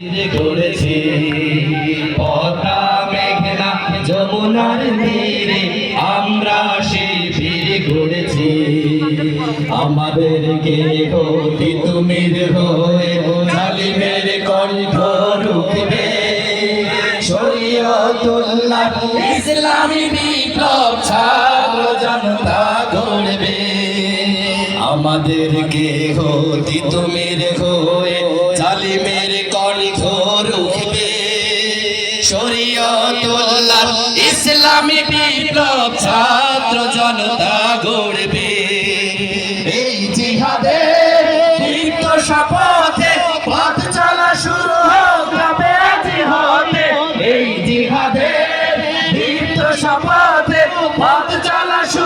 করেছি পদ্মা মেঘনা যমুনার তীরে আমরা শিবির করেছি আমাদের কে তুমি হয়ে জালিমের কণ্ঠ রুখবে। শরীয়তুল্লাহ ইসলামী বিপ্লব ছাত্র জনতা গড়বে। আমাদেরকে হতি তুমি হয়ে জালিমের কণ্ঠ রুখবে? শরীয়তুল্লাহ ইসলামী বিপ্লব ছাত্র জনতা গড়বে। এই জিহাদে দীপ্ত শপথে পথ চলা শুরু গ্রামে জিহাদে। এই জিহাদে দীপ্ত শপথে পথ চলা শুরু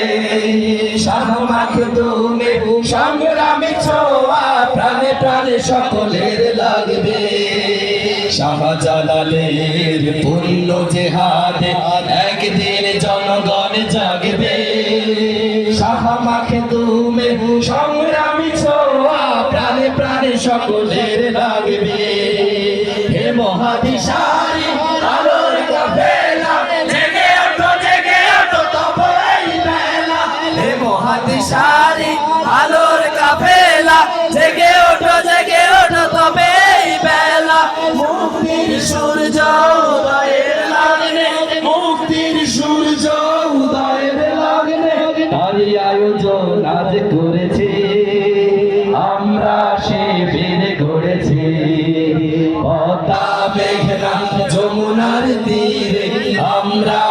শাহমাখ তুমি সংগ্রামে ছোয়া, প্রাণে প্রাণে সকলের লাগবে। শাহজালালের পুণ্য জেহাদে একদিন জনগণ জাগবে। শাহমাখে তুমি সংগ্রামী ছোয়া, প্রাণে প্রাণে সকলের লাগবে। মহাদিশারি আলোর কাফেলা, জেগে ওঠো জেগে ওঠো তবে বেলা। মুক্তির সূর্য উদয়ের লাগনে, মুক্তির সূর্য উদয়ের লাগনে তারই আয়োজন আজ করেছি। আমরা শিবির গড়েছি। পদ্মা, মেঘনা, যমুনার তীরে আমরা